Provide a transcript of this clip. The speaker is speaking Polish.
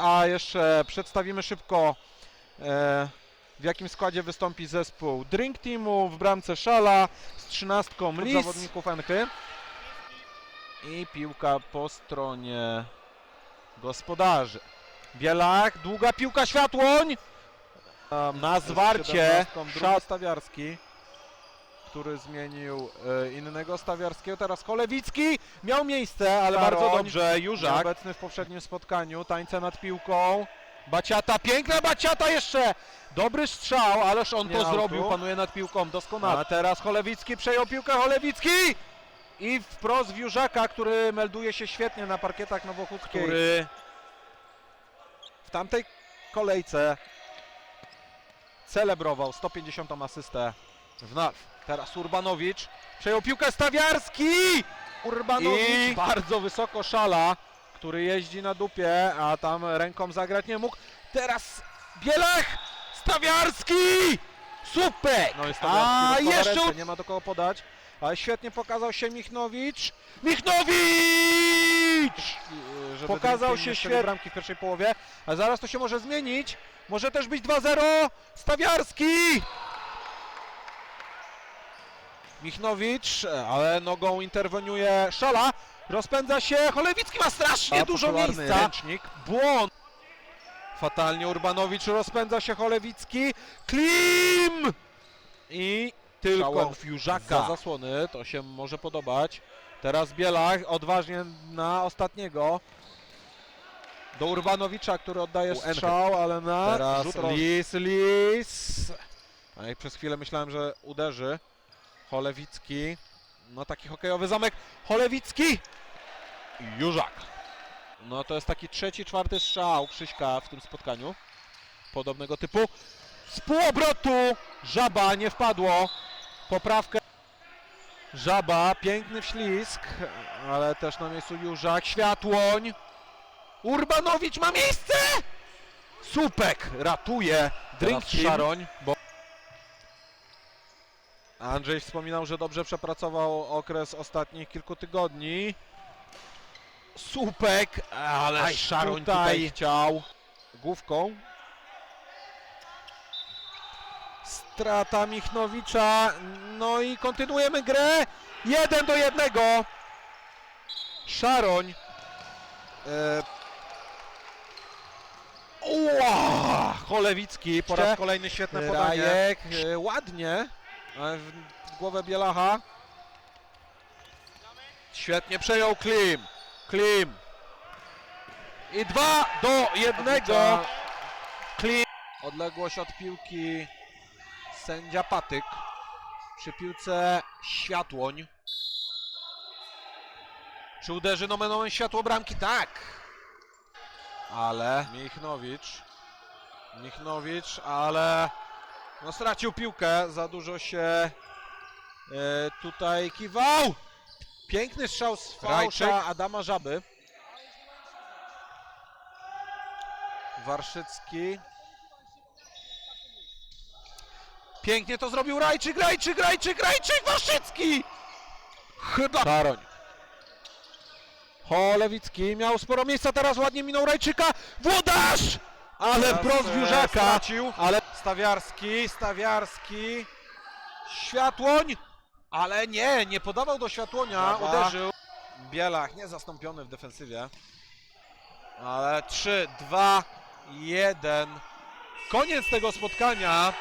A jeszcze przedstawimy szybko, e, w jakim składzie wystąpi zespół Drink Teamu. W bramce Szala z trzynastką Lis. zawodników Enchy. I piłka po stronie gospodarzy. Bielach, długa piłka Światłoń. Na zwarcie Szat Stawiarski, który zmienił e, innego Stawiarskiego. Teraz Kolewicki miał miejsce, ale Staroń. bardzo dobrze. Jużak. Tak. Obecny w poprzednim spotkaniu. Tańce nad piłką. Baciata, piękna Baciata jeszcze! Dobry strzał, ależ on Nie to autu. zrobił. Panuje nad piłką doskonale. A teraz Cholewicki przejął piłkę. Cholewicki! I wprost w Jużaka, który melduje się świetnie na parkietach nowochódzkiej. który w tamtej kolejce celebrował 150 asystę w NAF. Teraz Urbanowicz przejął piłkę Stawiarski! Urbanowicz I- bardzo wysoko szala, który jeździ na dupie, a tam ręką zagrać nie mógł. Teraz Bielech! Stawiarski! Super! No jest A, jeszcze u- nie ma do kogo podać. Ale świetnie pokazał się Michnowicz. Michnowicz! żeby Pokazał się świetnie. bramki w pierwszej połowie, a zaraz to się może zmienić. Może też być 2-0. Stawiarski! Michnowicz, ale nogą interweniuje Szala. Rozpędza się. Cholewicki ma strasznie A, dużo miejsca. ręcznik. Błąd. Fatalnie Urbanowicz rozpędza się Cholewicki. Klim! I tylko Jużaka. za zasłony, to się może podobać. Teraz Bielach odważnie na ostatniego. Do Urbanowicza, który oddaje strzał, ale na Teraz rzut Lis, Lis. A jak przez chwilę myślałem, że uderzy. Cholewicki. No taki hokejowy zamek. Cholewicki! I Jużak. No to jest taki trzeci, czwarty strzał Krzyśka w tym spotkaniu. Podobnego typu. Z półobrotu! Żaba nie wpadło. Poprawkę. Żaba, piękny wślizg, ale też na miejscu Jużak. Światłoń. Urbanowicz ma miejsce! Supek ratuje. Drink Teraz Szaroń. Bo... Andrzej wspominał, że dobrze przepracował okres ostatnich kilku tygodni. Supek, ale Aj, Szaroń tutaj. tutaj chciał główką. Strata Michnowicza. No i kontynuujemy grę. Jeden do jednego. Szaroń. E... Ua! Cholewicki po raz kolejny świetne podanie. Rajek. Ładnie. W głowę Bielacha. Świetnie przejął Klim. Klim. I dwa do jednego. Klim. Odległość od piłki sędzia Patyk. Przy piłce Światłoń. Czy uderzy nomen omen światło bramki? Tak. Ale Michnowicz. Michnowicz, ale no stracił piłkę. Za dużo się e, tutaj kiwał. Piękny strzał z fałsza Adama Żaby. Warszycki. Pięknie to zrobił Rajczyk, Rajczyk, Rajczyk, Rajczyk, Warszycki! Chyba... Szaroń. Cholewicki miał sporo miejsca, teraz ładnie minął Rajczyka. Włodarz! Ale Teraz, wprost e, stracił. Ale Stawiarski, Stawiarski. Światłoń! Ale nie, nie podawał do Światłonia, Brawa. uderzył. Bielach niezastąpiony w defensywie. Ale 3, 2, 1. Koniec tego spotkania.